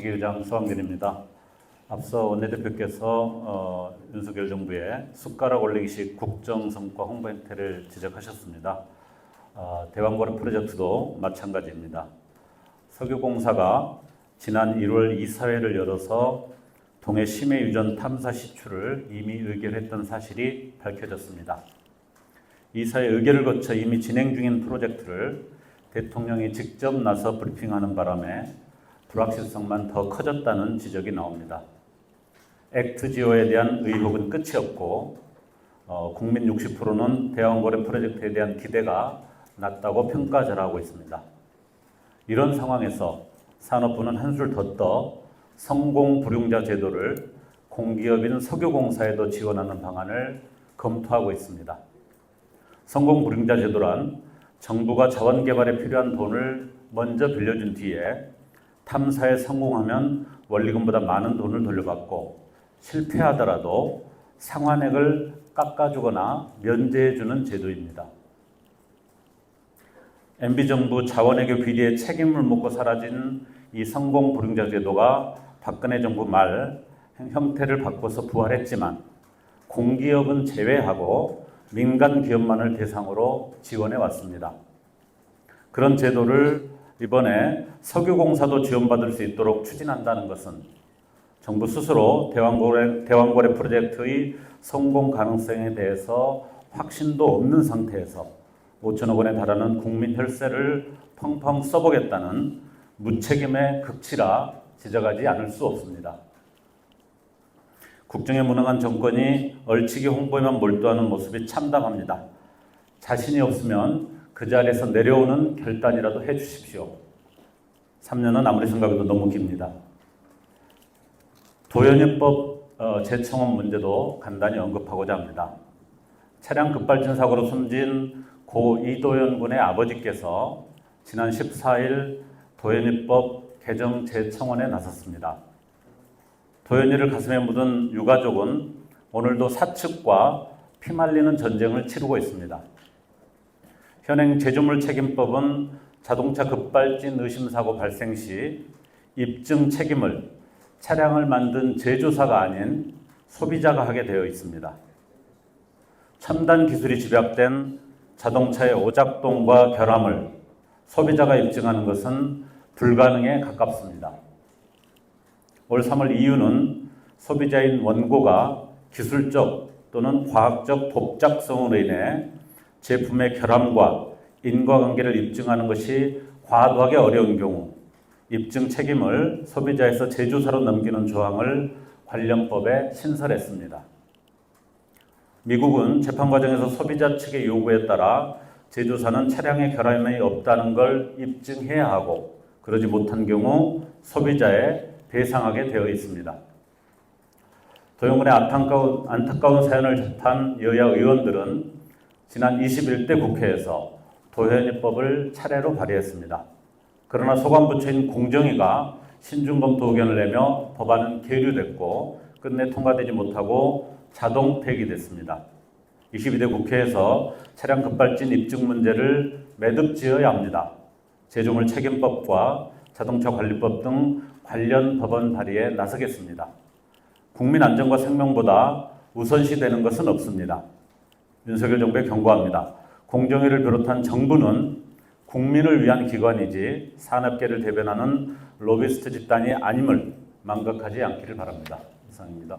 정책위의장 서학민입니다. 앞서 원내대표께서 어, 윤석열 정부의 숟가락 올리기식 국정 성과 홍보 행태를 지적하셨습니다. 아, 대왕거래 프로젝트도 마찬가지입니다. 석유공사가 지난 1월 이사회를 열어서 동해 심해 유전 탐사 시추를 이미 의결했던 사실이 밝혀졌습니다. 이사회 의결을 거쳐 이미 진행 중인 프로젝트를 대통령이 직접 나서 브리핑하는 바람에 불확실성만 더 커졌다는 지적이 나옵니다. 액트 지오에 대한 의혹은 끝이 없고 어, 국민 60%는 대왕거래 프로젝트에 대한 기대가 낮다고 평가절하고 있습니다. 이런 상황에서 산업부는 한술 더 떠 성공 불용자 제도를 공기업인 석유공사에도 지원하는 방안을 검토하고 있습니다. 성공 불용자 제도란 정부가 자원 개발에 필요한 돈을 먼저 빌려준 뒤에 탐사에 성공하면 원리금보다 많은 돈을 돌려받고 실패하더라도 상환액을 깎아주거나 면제해주는 제도입니다. MB 정부 자원외교 비리의 책임을 묻고 사라진 이 성공 불응자 제도가 박근혜 정부 말 형태를 바꿔서 부활했지만 공기업은 제외하고 민간 기업만을 대상으로 지원해 왔습니다. 그런 제도를 이번에 석유공사도 지원받을 수 있도록 추진한다는 것은 정부 스스로 대왕거래, 대왕거래 프로젝트의 성공 가능성에 대해서 확신도 없는 상태에서 5천억 원에 달하는 국민 혈세를 펑펑 써보겠다는 무책임의 극치라 지적하지 않을 수 없습니다. 국정에 무능한 정권이 얼치기 홍보에만 몰두하는 모습이 참담합니다. 자신이 없으면 그 자리에서 내려오는 결단이라도 해 주십시오. 3년은 아무리 생각해도 너무 깁니다. 도연입법 어, 재청원 문제도 간단히 언급하고자 합니다. 차량 급발진 사고로 숨진 고 이도현 군의 아버지께서 지난 14일 도연입법 개정 재청원에 나섰습니다. 도연이를 가슴에 묻은 유가족은 오늘도 사측과 피말리는 전쟁을 치르고 있습니다. 현행 제조물 책임법은 자동차 급발진 의심 사고 발생 시 입증 책임을 차량을 만든 제조사가 아닌 소비자가 하게 되어 있습니다. 첨단 기술이 집약된 자동차의 오작동과 결함을 소비자가 입증하는 것은 불가능에 가깝습니다. 올 3월 이유는 소비자인 원고가 기술적 또는 과학적 독작성으로 인해 제품의 결함과 인과관계를 입증하는 것이 과도하게 어려운 경우 입증 책임을 소비자에서 제조사로 넘기는 조항을 관련법에 신설했습니다. 미국은 재판 과정에서 소비자 측의 요구에 따라 제조사는 차량의 결함이 없다는 걸 입증해야 하고 그러지 못한 경우 소비자에 배상하게 되어 있습니다. 도영군의 안타까운, 안타까운 사연을 접한 여야 의원들은 지난 21대 국회에서 도현입법을 차례로 발의했습니다. 그러나 소관부처인 공정위가 신중검토 의견을 내며 법안은 계류됐고 끝내 통과되지 못하고 자동 폐기됐습니다. 22대 국회에서 차량 급발진 입증 문제를 매듭 지어야 합니다. 제조물 책임법과 자동차 관리법 등 관련 법안 발의에 나서겠습니다. 국민 안전과 생명보다 우선시되는 것은 없습니다. 윤석열 정부에 경고합니다. 공정위를 비롯한 정부는 국민을 위한 기관이지 산업계를 대변하는 로비스트 집단이 아님을 망각하지 않기를 바랍니다. 이상입니다.